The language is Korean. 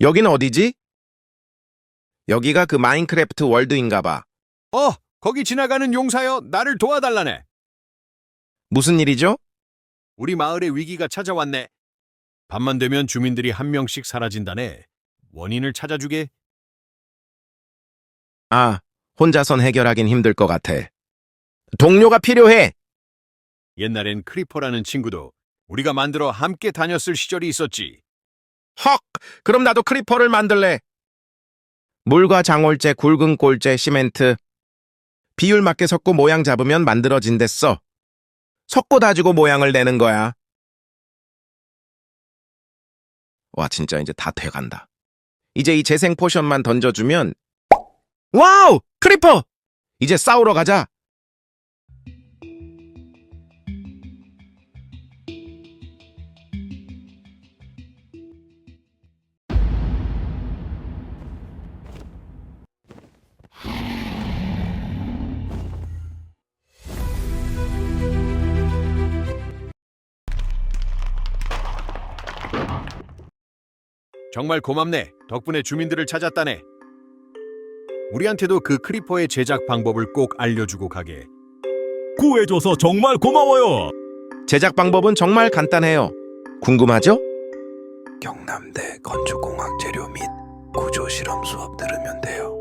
여긴 어디지? 여기가 그 마인크래프트 월드인가 봐. 어, 거기 지나가는 용사여, 나를 도와달라네. 무슨 일이죠? 우리 마을에 위기가 찾아왔네. 밤만 되면 주민들이 한 명씩 사라진다네. 원인을 찾아주게. 아, 혼자선 해결하긴 힘들 것 같아. 동료가 필요해! 옛날엔 크리퍼라는 친구도 우리가 만들어 함께 다녔을 시절이 있었지. 헉! 그럼 나도 크리퍼를 만들래. 물과 장올제, 굵은 꼴제, 시멘트. 비율 맞게 섞고 모양 잡으면 만들어진댔어. 섞고 다지고 모양을 내는 거야. 와, 진짜 이제 다 돼간다. 이제 이 재생 포션만 던져주면 와우! 크리퍼! 이제 싸우러 가자. 정말 고맙네. 덕분에 주민들을 찾았다네. 우리한테도 그 크리퍼의 제작 방법을 꼭 알려주고 가게. 구해줘서 정말 고마워요. 제작 방법은 정말 간단해요. 궁금하죠? 경남대 건축공학 재료 및 구조 실험 수업 들으면 돼요.